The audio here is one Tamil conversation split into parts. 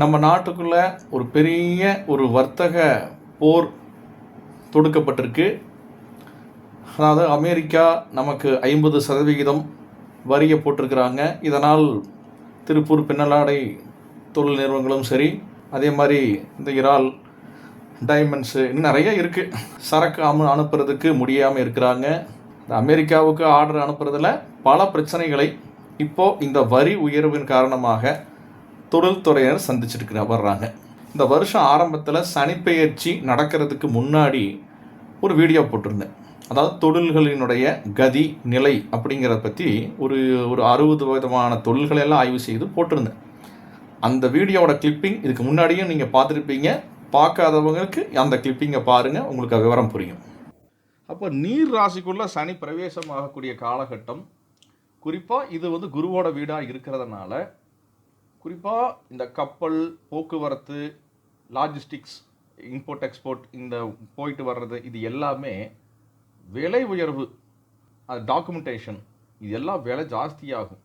நம்ம நாட்டுக்குள்ளே ஒரு பெரிய ஒரு வர்த்தக போர் தொடுக்கப்பட்டிருக்கு. அதாவது அமெரிக்கா நமக்கு ஐம்பது சதவிகிதம் வரியை போட்டிருக்கிறாங்க. இதனால் திருப்பூர் பின்னலாடை தொழில் நிறுவனங்களும் சரி அதே மாதிரி இந்த இறால் டைமண்ட்ஸு இன்னும் நிறைய இருக்குது சரக்கு அமு அனுப்புறதுக்கு முடியாமல் இருக்கிறாங்க. இந்த அமெரிக்காவுக்கு ஆர்டர் அனுப்புறதில் பல பிரச்சனைகளை இப்போது இந்த வரி உயர்வின் காரணமாக தொழில்துறையினர் சந்திச்சிட்டு வர்றாங்க. இந்த வருஷம் ஆரம்பத்தில் சனிப்பெயர்ச்சி நடக்கிறதுக்கு முன்னாடி ஒரு வீடியோ போட்டிருந்தேன். அதாவது தொழில்களினுடைய கதி நிலை அப்படிங்கிறத பற்றி ஒரு ஒரு அறுபது விதமான தொழில்களை எல்லாம் ஆய்வு செய்து போட்டிருந்தேன். அந்த வீடியோவோட கிளிப்பிங் இதுக்கு முன்னாடியும் நீங்கள் பார்த்துருப்பீங்க. பார்க்காதவங்களுக்கு அந்த கிளிப்பிங்கை பாருங்கள் உங்களுக்கு விவரம் புரியும். அப்போ நீர் ராசிக்குள்ளே சனி பிரவேசம் ஆகக்கூடிய காலகட்டம் குறிப்பாக இது வந்து குருவோட வீடாக இருக்கிறதுனால குறிப்பாக இந்த கப்பல் போக்குவரத்து லாஜிஸ்டிக்ஸ் இம்போர்ட் எக்ஸ்போர்ட் இந்த போயிட்டு வர்றது இது எல்லாமே விலை உயர்வு அது டாக்குமெண்டேஷன் இது எல்லாம் விலை ஜாஸ்தியாகும்.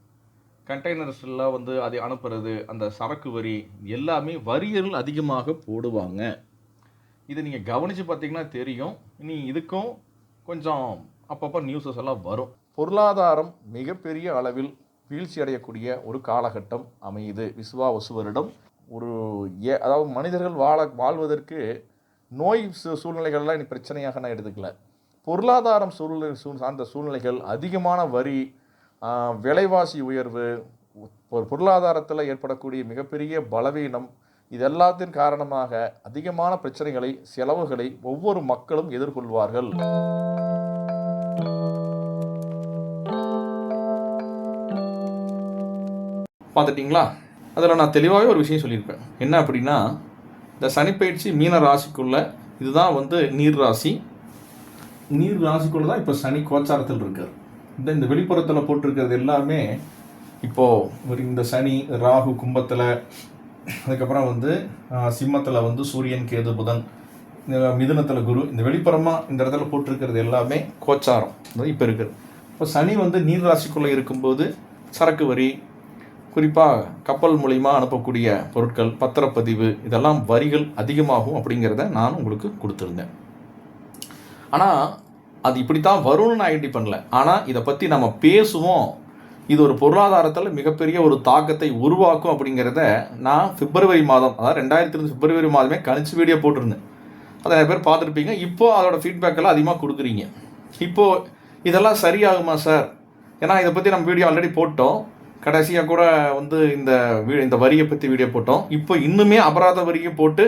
கண்டெய்னர்ஸ்லாம் வந்து அதை அனுப்புறது அந்த சரக்கு வரி எல்லாமே வரிகள் அதிகமாக போடுவாங்க. இதை நீங்கள் கவனித்து பார்த்தீங்கன்னா தெரியும். இனி இதுக்கும் கொஞ்சம் அப்பப்போ நியூஸஸ் எல்லாம் வரும். பொருளாதாரம் மிகப்பெரிய அளவில் வீழ்ச்சி அடையக்கூடிய ஒரு காலகட்டம் அமையுது. விசுவாவசு வருடம் ஒரு ஏ அதாவது மனிதர்கள் வாழ வாழ்வதற்கு நோய் சூழ்நிலைகள்லாம் இனி பிரச்சனையாக நான் எடுத்துக்கல. பொருளாதாரம் சூழ்நிலை சூ சார்ந்த சூழ்நிலைகள் அதிகமான வரி விலைவாசி உயர்வு ஒரு பொருளாதாரத்தில் ஏற்படக்கூடிய மிகப்பெரிய பலவீனம் இது எல்லாத்தின் காரணமாக அதிகமான பிரச்சனைகளை செலவுகளை ஒவ்வொரு மக்களும் எதிர்கொள்வார்கள். பார்த்துட்டிங்களா? அதில் நான் தெளிவாகவே ஒரு விஷயம் சொல்லியிருப்பேன். என்ன அப்படின்னா இந்த சனிப்பயிற்சி மீன ராசிக்குள்ள இதுதான் வந்து நீர் ராசி. நீர் ராசிக்குள்ள தான் இப்போ சனி கோச்சாரத்தில் இருக்கார். இந்த இந்த வெளிப்புறத்தில் போட்டிருக்கிறது எல்லாமே இப்போது ஒரு இந்த சனி ராகு கும்பத்தில் அதுக்கப்புறம் வந்து சிம்மத்தில் வந்து சூரியன் கேது புதன் இந்த மிதுனத்தில் குரு இந்த வெளிப்புறமாக இந்த இடத்துல போட்டிருக்கிறது எல்லாமே கோச்சாரம். இப்போ இருக்குது இப்போ சனி வந்து நீர் ராசிக்குள்ளே இருக்கும்போது சரக்கு வரி குறிப்பாக கப்பல் மூலிமா அனுப்பக்கூடிய பொருட்கள் பத்திரப்பதிவு இதெல்லாம் வரிகள் அதிகமாகும் அப்படிங்கிறத நான் உங்களுக்கு கொடுத்துருந்தேன். ஆனால் அது இப்படி தான் வரும்னு நான் ஐடி பண்ணல. ஆனால் இதை பற்றி நம்ம பேசுவோம். இது ஒரு பொருளாதாரத்தில் மிகப்பெரிய ஒரு தாக்கத்தை உருவாக்கும் அப்படிங்கிறத நான் பிப்ரவரி மாதம் அதாவது ரெண்டாயிரத்தி இருபது பிப்ரவரி மாதமே கணிச்சு வீடியோ போட்டிருந்தேன். அதை நிறைய பேர் பார்த்துருப்பீங்க. இப்போ அதோட ஃபீட்பேக் எல்லாம் அதிகமாக கொடுக்குறீங்க. இப்போது இதெல்லாம் சரியாகுமா சார் ஏன்னா இதை பற்றி நம்ம வீடியோ ஆல்ரெடி போட்டோம். கடைசியாக கூட வந்து இந்த இந்த வரியை பற்றி வீடியோ போட்டோம். இப்போ இன்னுமே அபராத வரியை போட்டு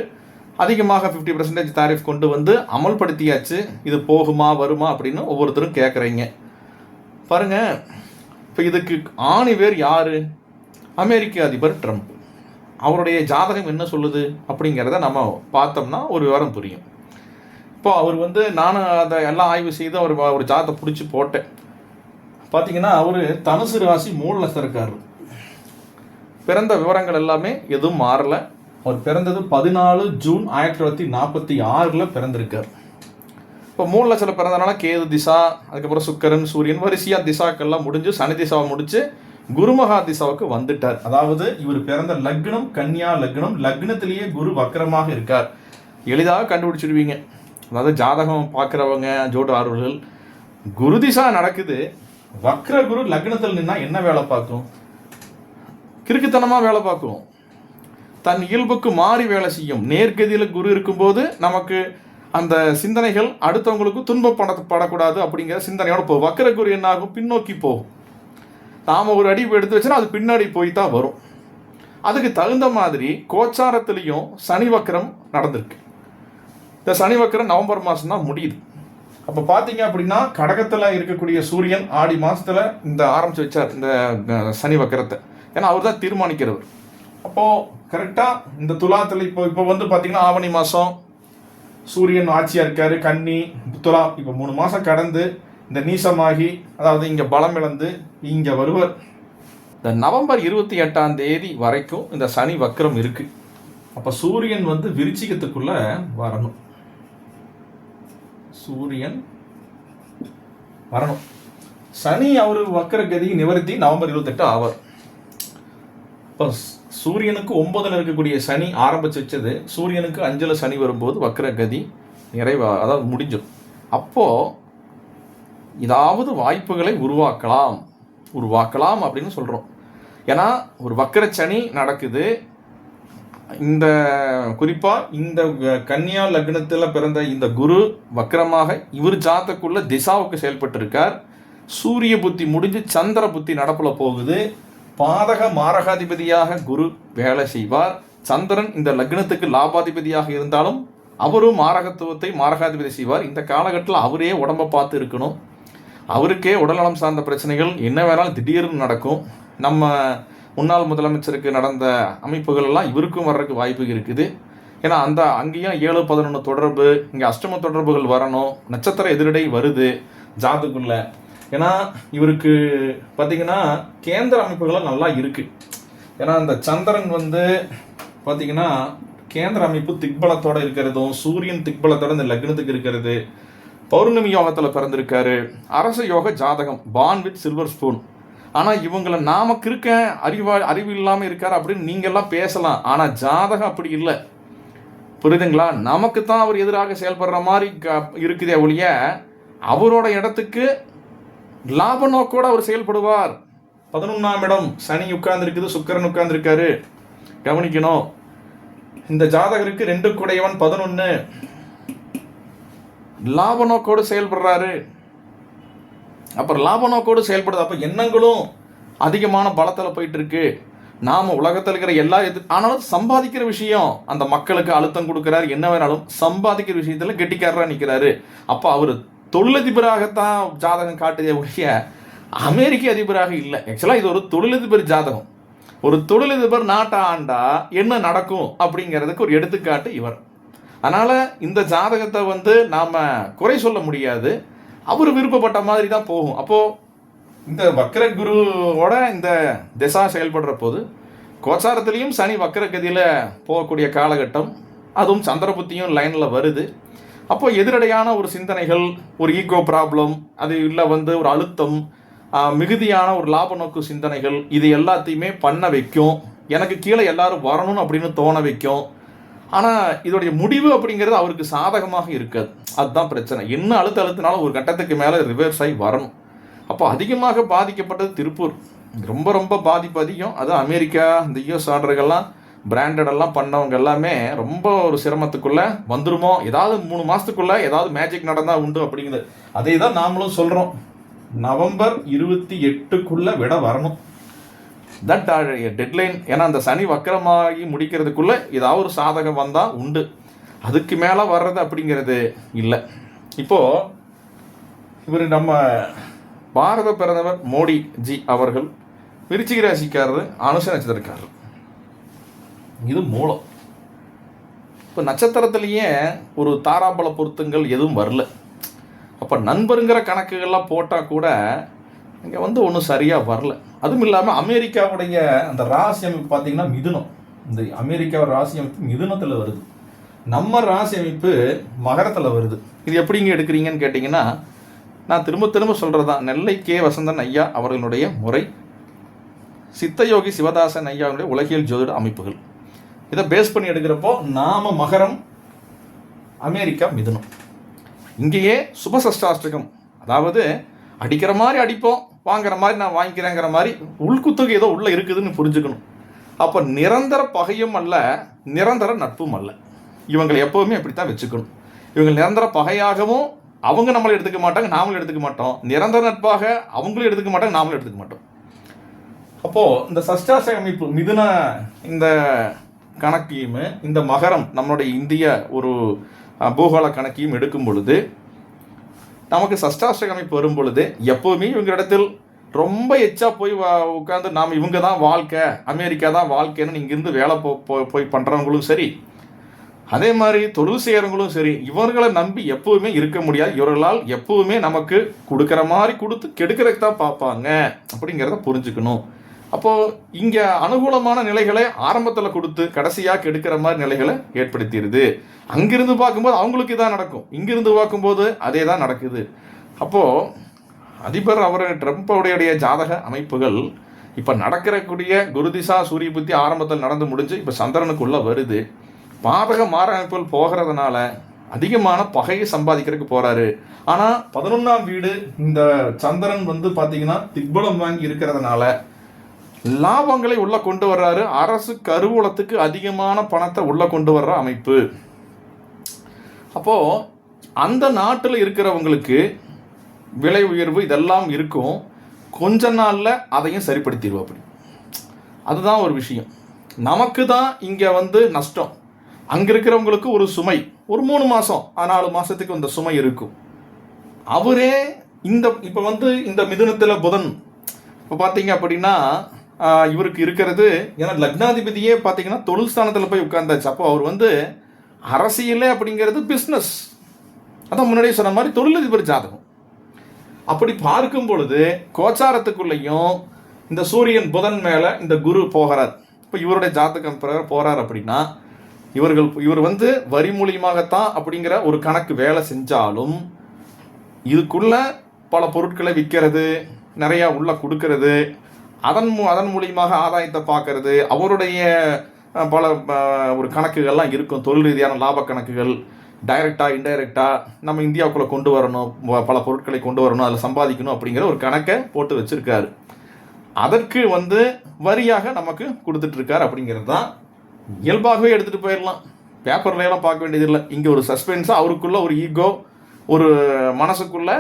அதிகமாக ஃபிஃப்டி பர்சன்டேஜ் தாரிஃப் கொண்டு வந்து அமல்படுத்தியாச்சு. இது போகுமா வருமா அப்படின்னு ஒவ்வொருத்தரும் கேட்குறீங்க பாருங்கள் இப்போ இதுக்கு ஆணி பேர் யார்? அமெரிக்க அதிபர் ட்ரம்ப். அவருடைய ஜாதகம் என்ன சொல்லுது அப்படிங்கிறத நம்ம பார்த்தோம்னா ஒரு விவரம் புரியும். இப்போ அவர் வந்து நானும் அதை எல்லாம் ஆய்வு செய்து அவர் ஒரு ஜாதத்தை பிடிச்சி போட்டேன். பார்த்தீங்கன்னா அவர் தனுசு ராசி மூணில் இருக்கார் பிறந்த விவரங்கள் எல்லாமே எதுவும் மாறல. அவர் பிறந்தது பதினாலு ஜூன் ஆயிரத்தி தொள்ளாயிரத்தி நாற்பத்தி ஆறில் பிறந்திருக்கார். இப்போ மூணு லட்சத்தில் பிறந்தனால கேது திசா அதுக்கப்புறம் சுக்கரன் சூரியன் வரிசையாக திசாக்கள்லாம் முடிஞ்சு சனி திசாவை முடிச்சு குருமகா திசாவுக்கு வந்துட்டார். அதாவது இவர் பிறந்த லக்னம் கன்னியா லக்னம் லக்னத்திலேயே குரு வக்கரமாக இருக்கார். எளிதாக கண்டுபிடிச்சிடுவீங்க. அதாவது ஜாதகம் பார்க்குறவங்க ஜோட்டு ஆர்வலர்கள் குரு திசா நடக்குது வக்ர குரு லக்னத்தில் நின்னா என்ன வேலை பார்க்கும்? கிறுக்குத்தனமாக வேலை பார்க்கும். தன் இயல்புக்கு மாறி வேலை செய்யும். நேர்கதியில் குரு இருக்கும்போது நமக்கு அந்த சிந்தனைகள் அடுத்தவங்களுக்கு துன்பப்பட படக்கூடாது அப்படிங்கிற சிந்தனையோட போகும். வக்கர குரு என்ன ஆகும் பின்னோக்கி போகும். நாம் ஒரு அடி எடுத்து வச்சுன்னா அது பின்னாடி போய் தான் வரும். அதுக்கு தகுந்த மாதிரி கோச்சாரத்துலேயும் சனி வக்கரம் நடந்திருக்கு. இந்த சனி வக்கரம் நவம்பர் மாதம் தான் முடியுது. அப்போ பார்த்தீங்க அப்படின்னா கடகத்தில் இருக்கக்கூடிய சூரியன் ஆடி மாதத்தில் இந்த ஆரம்பித்து வச்சார் இந்த சனி வக்கரத்தை. ஏன்னா அவர் தான் தீர்மானிக்கிறவர். அப்போது கரெக்டாக இந்த துலாத்தில் இப்போ இப்போ வந்து பார்த்தீங்கன்னா ஆவணி மாதம் சூரியன் ஆட்சியாக இருக்கார் கன்னி துலா இப்போ மூணு மாதம் கடந்து இந்த நீசமாகி அதாவது இங்கே பலம் இழந்து இங்கே வருவர். இந்த நவம்பர் இருபத்தி எட்டாம் தேதி வரைக்கும் இந்த சனி வக்கரம் இருக்குது அப்போ சூரியன் வந்து விருச்சிகத்துக்குள்ளே வரணும். சூரியன் வரணும். சனி அவர் வக்கர கதி நிவர்த்தி நவம்பர் இருபத்தெட்டு ஆவார். இப்போ சூரியனுக்கு ஒன்பதில் இருக்கக்கூடிய சனி ஆரம்பிச்சு வச்சது சூரியனுக்கு அஞ்சில் சனி வரும்போது வக்ர கதி நிறைவா அதாவது முடிஞ்சிடும். அப்போது ஏதாவது வாய்ப்புகளை உருவாக்கலாம். உருவாக்கலாம் அப்படின்னு சொல்கிறோம் ஏன்னா ஒரு வக்கர சனி நடக்குது. இந்த குறிப்பாக இந்த கன்னியா லக்னத்தில் பிறந்த இந்த குரு வக்கரமாக இவர் ஜாத்தக்குள்ள திசாவுக்கு செயல்பட்டிருக்கார். சூரிய புத்தி முடிஞ்சு சந்திர புத்தி நடப்புல போகுது. பாதக மாரகாதிபதியாக குரு வேலை செய்வார். சந்திரன் இந்த லக்னத்துக்கு லாபாதிபதியாக இருந்தாலும் அவரும் மாரகத்துவத்தை மாரகாதிபதி செய்வார். இந்த காலகட்டத்தில் அவரே உடம்பை பார்த்து இருக்கணும். அவருக்கே உடல்நலம் சார்ந்த பிரச்சனைகள் என்ன வேணாலும் திடீர்னு நடக்கும். நம்ம முன்னாள் முதலமைச்சருக்கு நடந்த அமைப்புகளெல்லாம் இவருக்கும் வர்றதுக்கு வாய்ப்பு இருக்குது. ஏன்னா அந்த அங்கேயும் ஏழு பதினொன்று தொடர்பு இங்கே அஷ்டம தொடர்புகள் வரணும் நட்சத்திர எதிரடை வருது ஜாதுக்குள்ள ஏன்னா இவருக்கு பார்த்தீங்கன்னா கேந்திர அமைப்புகளும் நல்லா இருக்குது ஏன்னா அந்த சந்திரன் வந்து பார்த்தீங்கன்னா கேந்திர அமைப்பு திக்பலத்தோட இருக்கிறதும் சூரியன் திக்பலத்தோட இந்த லக்னத்துக்கு இருக்கிறது. பௌர்ணமி யோகத்தில் பிறந்திருக்காரு. அரச யோக ஜாதகம் பான் வித் சில்வர் ஸ்பூன் ஆனால் இவங்களை நாம இருக்கேன் அறிவா அறிவு இல்லாமல் இருக்கார் அப்படின்னு நீங்கள்லாம் பேசலாம். ஆனால் ஜாதகம் அப்படி இல்லை. புரியுதுங்களா? நமக்கு தான் அவர் எதிராக செயல்படுற மாதிரி க- இருக்குதே ஒழிய அவரோட இடத்துக்கு லாப நோக்கோட அவர் செயல்படுவார். பதினொன்றாம் இடம் சனி உட்கார்ந்துருக்குது சுக்கரன் உட்கார்ந்துருக்காரு. கவனிக்கணும். இந்த ஜாதகருக்கு ரெண்டு குடையவன் பதினொன்று லாப நோக்கோடு செயல்படுறாரு. அப்புறம் லாப நோக்கோடு செயல்படுது. அப்போ எண்ணங்களும் அதிகமான பலத்தில் போயிட்டு இருக்கு நாம் உலகத்தில் இருக்கிற எல்லா எது ஆனாலும் சம்பாதிக்கிற விஷயம் அந்த மக்களுக்கு அழுத்தம் கொடுக்குறாரு. என்ன வேணாலும் சம்பாதிக்கிற விஷயத்தில் கெட்டிக்காரராக நிற்கிறாரு அப்போ அவர் தொழிலதிபராகத்தான் ஜாதகம் காட்டுதே ஒழிய அமெரிக்க அதிபராக இல்லை. ஆக்சுவலாக இது ஒரு தொழிலதிபர் ஜாதகம். ஒரு தொழிலதிபர் நாட்டை ஆண்டா என்ன நடக்கும் அப்படிங்கிறதுக்கு ஒரு எடுத்துக்காட்டு இவர். அதனால் இந்த ஜாதகத்தை வந்து நாம் குறை சொல்ல முடியாது. அவர் விருப்பப்பட்ட மாதிரி தான் போகும். அப்போது இந்த வக்கர குருவோட இந்த திசா செயல்படுற போது கோச்சாரத்துலேயும் சனி வக்கரகதியில் போகக்கூடிய காலகட்டம் அதுவும் சந்திரபுத்தியும் லைனில் வருது. அப்போது எதிரடையான ஒரு சிந்தனைகள் ஒரு ஈகோ ப்ராப்ளம் அது இல்லை வந்து ஒரு அழுத்தம் மிகுதியான ஒரு லாப நோக்கு சிந்தனைகள் இது எல்லாத்தையுமே பண்ண வைக்கும். எனக்கு கீழே எல்லாரும் வரணும் அப்படின்னு தோண வைக்கும். ஆனால் இதோடைய முடிவு அப்படிங்கிறது அவருக்கு சாதகமாக இருக்காது. அதுதான் பிரச்சனை. என்ன அழுத்த அழுத்தினாலும் ஒரு கட்டத்துக்கு மேலே ரிவர்ஸ் ஆகி வரணும். அப்போ அதிகமாக பாதிக்கப்பட்டது திருப்பூர். ரொம்ப ரொம்ப பாதிப்பு அதிகம். அதுவும் அமெரிக்கா இந்த யூஎஸ் ஆர்டர்கள்லாம் பிராண்டடெல்லாம் பண்ணவங்க எல்லாமே ரொம்ப ஒரு சிரமத்துக்குள்ளே வந்துருமோ? ஏதாவது மூணு மாதத்துக்குள்ளே ஏதாவது மேஜிக் நடந்தால் உண்டு அப்படிங்கிறது. அதே தான் நாமளும் சொல்கிறோம் நவம்பர் இருபத்தி எட்டுக்குள்ளே விட வரணும். தட் டெட்லைன் uh, ஏன்னா அந்த சனி வக்கரமாகி முடிக்கிறதுக்குள்ளே ஏதாவது ஒரு சாதகம் வந்தால் உண்டு. அதுக்கு மேலே வர்றது அப்படிங்கிறது இல்லை. இப்போது இவர் நம்ம பாரத பிரதமர் மோடி ஜி அவர்கள் விருச்சிக ராசிக்காரர் அனுச நட்சத்திரக்காரர். இது மூலம். இப்போ நட்சத்திரத்திலேயே ஒரு தாராபல பொருத்தங்கள் எதுவும் வரல. அப்போ நண்பருங்கிற கணக்குகள்லாம் போட்டால் கூட இங்கே வந்து ஒன்றும் சரியாக வரல. அதுவும் இல்லாமல் அமெரிக்காவுடைய அந்த ராசி அமைப்பு பார்த்தீங்கன்னா மிதுனம். இந்த அமெரிக்கா ராசி அமைப்பு மிதுனத்தில் வருது. நம்ம ராசி அமைப்பு மகரத்தில் வருது. இது எப்படிங்க எடுக்கிறீங்கன்னு கேட்டிங்கன்னா நான் திரும்ப திரும்ப சொல்கிறது தான் நெல்லை கே. வசந்தன் ஐயா அவர்களுடைய முறை சித்தயோகி சிவதாசன் ஐயாவுடைய உலகியல் ஜோதிட அமைப்புகள். இதை பேஸ் பண்ணி எடுக்கிறப்போ நாம மகரம் அமெரிக்கா மிதுனம். இங்கேயே சுபசஷ்டாஷ்டகம். அதாவது அடிக்கிற மாதிரி அடிப்போம் வாங்குற மாதிரி நான் வாங்கிக்கிறேங்கிற மாதிரி உள்குத்துக்கு ஏதோ உள்ளே இருக்குதுன்னு புரிஞ்சுக்கணும். அப்போ நிரந்தர பகையும் அல்ல நிரந்தர நட்பும் அல்ல. இவங்களை எப்போவுமே அப்படித்தான் வச்சுக்கணும். இவங்க நிரந்தர பகையாகவும் அவங்க நம்மளை எடுத்துக்க மாட்டாங்க நாமளும் எடுத்துக்க மாட்டோம். நிரந்தர நட்பாக அவங்களும் எடுத்துக்க மாட்டாங்க நாமளும் எடுத்துக்க மாட்டோம். அப்போது இந்த சஷ்டாசை அமைப்பு மிதுன இந்த கணக்கையும் இந்த மகரம் நம்மளுடைய இந்திய ஒரு பூகோள கணக்கையும் எடுக்கும் பொழுது நமக்கு சஷ்டாஷ்டக அமைப்பு வரும் பொழுது எப்போவுமே இவங்க இடத்தில் ரொம்ப எச்சா போய் உட்காந்து நாம் இவங்க தான் வாழ்க்கை அமெரிக்கா தான் வாழ்க்கைன்னு இங்கிருந்து வேலை போ போ- போய் பண்ணுறவங்களும் சரி அதே மாதிரி தொழில் செய்கிறவங்களும் சரி இவர்களை நம்பி எப்பவுமே இருக்க முடியாது. இவர்களால் எப்பவுமே நமக்கு கொடுக்குற மாதிரி கொடுத்து கெடுக்கிறதுக்கு தான் பார்ப்பாங்க அப்படிங்கிறத புரிஞ்சுக்கணும். அப்போது இங்கே அனுகூலமான நிலைகளை ஆரம்பத்தில் கொடுத்து கடைசியாக கெடுக்கிற மாதிரி நிலைகளை ஏற்படுத்திடுது. அங்கிருந்து பார்க்கும்போது அவங்களுக்கு இதான் நடக்கும். இங்கிருந்து பார்க்கும்போது அதே தான் நடக்குது. அப்போது அதிபர் அவர் ட்ரம்ப்புடைய ஜாதக அமைப்புகள் இப்போ நடக்கிறக்கூடிய குருதிசா சூரிய புத்தி ஆரம்பத்தில் நடந்து முடிஞ்சு இப்போ சந்திரனுக்குள்ளே வருது. பாதக மாரமைப்புகள் போகிறதுனால அதிகமான பகையை சம்பாதிக்கிறதுக்கு போகிறாரு ஆனால் பதினொன்றாம் வீடு இந்த சந்திரன் வந்து பார்த்தீங்கன்னா திக்பலம் வாங்கி இருக்கிறதுனால லாபங்களை உள்ள கொண்டு வர்றாரு. அரசு கருவூலத்துக்கு அதிகமான பணத்தை உள்ள கொண்டு வர்ற அமைப்பு. அப்போ அந்த நாட்டில் இருக்கிறவங்களுக்கு விலை உயர்வு இதெல்லாம் இருக்கும். கொஞ்ச நாளில் அதையும் சரிப்படுத்திடுவோம் அப்படி. அதுதான் ஒரு விஷயம். நமக்கு தான் இங்கே வந்து நஷ்டம். அங்கே இருக்கிறவங்களுக்கு ஒரு சுமை. ஒரு மூணு மாதம் நாலு மாதத்துக்கு அந்த சுமை இருக்கும். அவரே இந்த இப்போ வந்து இந்த மிதுனத்தில் புதன். இப்போ பார்த்தீங்க அப்படின்னா இவருக்கு இருக்கிறது. ஏன்னா லக்னாதிபதியே பார்த்தீங்கன்னா தொழில் ஸ்தானத்தில் போய் உட்கார்ந்தாச்சு. அப்போ அவர் வந்து அரசியலே அப்படிங்கிறது பிஸ்னஸ் அதான் முன்னாடியே சொன்ன மாதிரி தொழிலதிபர் ஜாதகம். அப்படி பார்க்கும் பொழுது கோச்சாரத்துக்குள்ளேயும் இந்த சூரியன் புதன் மேலே இந்த குரு போகிறார். இப்போ இவருடைய ஜாதகம் பிரகாரம் போகிறார் அப்படின்னா இவர்கள் இவர் வந்து வரி மூலியமாகத்தான் அப்படிங்கிற ஒரு கணக்கு வேலை செஞ்சாலும் இதுக்குள்ள பல பொருட்களை விற்கிறது நிறையா உள்ள கொடுக்கறது அதன் மூ அதன் மூலியமாக ஆதாயத்தை பார்க்கறது அவருடைய பல ஒரு கணக்குகள்லாம் இருக்கும். தொழில் ரீதியான லாப கணக்குகள் டைரெக்டாக இன்டைரக்டாக நம்ம இந்தியாவுக்குள்ளே கொண்டு வரணும் பல பொருட்களை கொண்டு வரணும் அதில் சம்பாதிக்கணும் அப்படிங்கிற ஒரு கணக்கை போட்டு வச்சுருக்காரு. அதற்கு வந்து வரியாக நமக்கு கொடுத்துட்ருக்கார் அப்படிங்கிறது தான் இயல்பாகவே எடுத்துகிட்டு போயிடலாம். பேப்பர்ல எல்லாம் பார்க்க வேண்டியதில்லை. இங்கே ஒரு சஸ்பென்ஸாக அவருக்குள்ள ஒரு ஈகோ ஒரு மனசுக்குள்ளே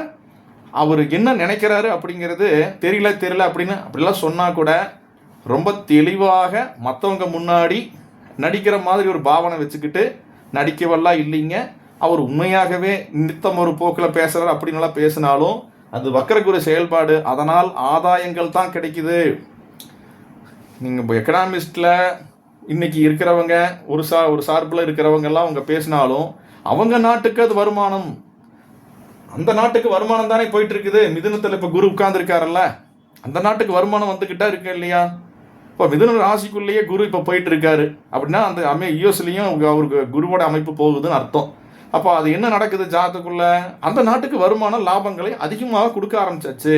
அவர் என்ன நினைக்கிறாரு அப்படிங்கிறது தெரியல தெரியல அப்படின்னு அப்படிலாம் சொன்னால் கூட ரொம்ப தெளிவாக மற்றவங்க முன்னாடி நடிக்கிற மாதிரி ஒரு பாவனை வச்சுக்கிட்டு நடிக்கவெல்லாம் இல்லைங்க. அவர் உண்மையாகவே நித்தம் ஒரு போக்கில் பேசுகிறார் அப்படின்னுலாம் பேசினாலும் அது வக்கரக்குரிய செயல்பாடு. அதனால் ஆதாயங்கள் தான் கிடைக்குது. நீங்கள் இப்போ எக்கனாமிஸ்டில் இன்றைக்கி இருக்கிறவங்க ஒரு சா ஒரு சார்பில் இருக்கிறவங்க எல்லாம் அவங்க பேசினாலும் அவங்க நாட்டுக்கு அது வருமானம். அந்த நாட்டுக்கு வருமானம் தானே போயிட்டு இருக்குது மிதுனத்தில் இப்போ குரு உட்கார்ந்துருக்காருல்ல. அந்த நாட்டுக்கு வருமானம் வந்துக்கிட்டா இருக்கு இல்லையா? இப்போ மிதுன ராசிக்குள்ளேயே குரு இப்போ போயிட்டு இருக்காரு அப்படின்னா அந்த அமை யூஎஸ்லேயும் அவருக்கு குருவோட அமைப்பு போகுதுன்னு அர்த்தம். அப்போ அது என்ன நடக்குது ஜாதத்துக்குள்ள அந்த நாட்டுக்கு வருமானம் லாபங்களை அதிகமாக கொடுக்க ஆரம்பிச்சாச்சு.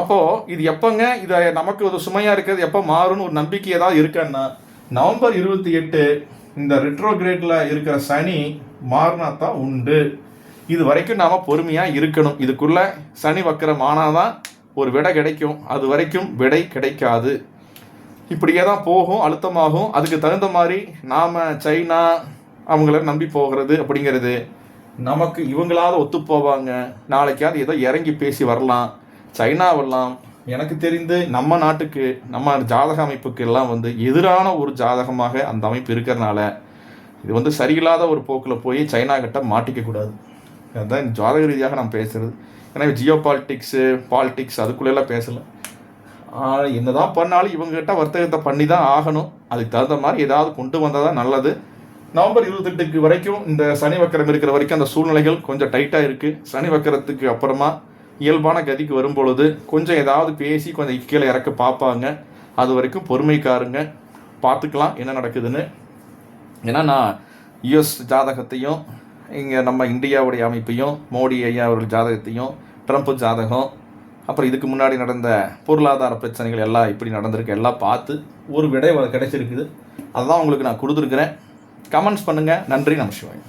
அப்போது இது எப்போங்க? இதை நமக்கு ஒரு சுமையாக இருக்கிறது? எப்போ மாறும்னு ஒரு நம்பிக்கை ஏதாவது இருக்கான்னா நவம்பர் இருபத்தி எட்டு இந்த ரிட்ரோகிரேட்ல இருக்கிற சனி மாறினா தான் உண்டு. இது வரைக்கும் நாம் பொறுமையாக இருக்கணும். இதுக்குள்ள சனி வக்கரம் ஆனாதான் ஒரு விடை கிடைக்கும். அது வரைக்கும் விடை கிடைக்காது. இப்படியே தான் போகும் அழுத்தமாகும். அதுக்கு தகுந்த மாதிரி நாம் சைனா அவங்கள நம்பி போகிறது அப்படிங்கிறது நமக்கு இவங்களாவது ஒத்து போவாங்க. நாளைக்காவது ஏதோ இறங்கி பேசி வரலாம். சைனாவெல்லாம் எனக்கு தெரிந்து நம்ம நாட்டுக்கு நம்ம ஜாதக அமைப்புக்கு எல்லாம் வந்து எதிரான ஒரு ஜாதகமாக அந்த அமைப்பு இருக்கிறனால இது வந்து சரியில்லாத ஒரு போக்கில் போய் சைனா கிட்ட மாட்டிக்கக்கூடாது அதுதான் ஜாதக ரீதியாக நான் பேசுகிறது ஏன்னா ஜியோ பாலிட்டிக்ஸு பாலிட்டிக்ஸ் அதுக்குள்ளெல்லாம் பேசலை. என்ன என்னதான் பண்ணாலும் இவங்ககிட்ட வர்த்தகத்தை பண்ணி தான் ஆகணும். அதுக்கு தகுந்த மாதிரி ஏதாவது கொண்டு வந்தால் தான் நல்லது. நவம்பர் இருபத்தெட்டுக்கு வரைக்கும் இந்த சனி வக்கரம் இருக்கிற வரைக்கும் அந்த சூழ்நிலைகள் கொஞ்சம் டைட்டாக இருக்குது சனி வக்கரத்துக்கு அப்புறமா இயல்பான கதிக்கு வரும்பொழுது கொஞ்சம் ஏதாவது பேசி கொஞ்சம் கீழே இறக்க பார்ப்பாங்க. அது வரைக்கும் பொறுமைக்காருங்க. பார்த்துக்கலாம் என்ன நடக்குதுன்னு. ஏன்னா நான் யுஎஸ் ஜாதகத்தையும் இங்கே நம்ம இந்தியாவுடைய அமைப்பையும் மோடி ஐயா அவர்கள் ஜாதகத்தையும் ட்ரம்ப் ஜாதகம் அப்புறம் இதுக்கு முன்னாடி நடந்த பொருளாதார பிரச்சனைகள் எல்லாம் இப்படி நடந்திருக்கு. எல்லாம் பார்த்து ஒரு விடை கிடைச்சிருக்குது. அதுதான் உங்களுக்கு நான் கொடுத்துருக்குறேன். கமெண்ட்ஸ் பண்ணுங்கள் நன்றி நமசிவாயம்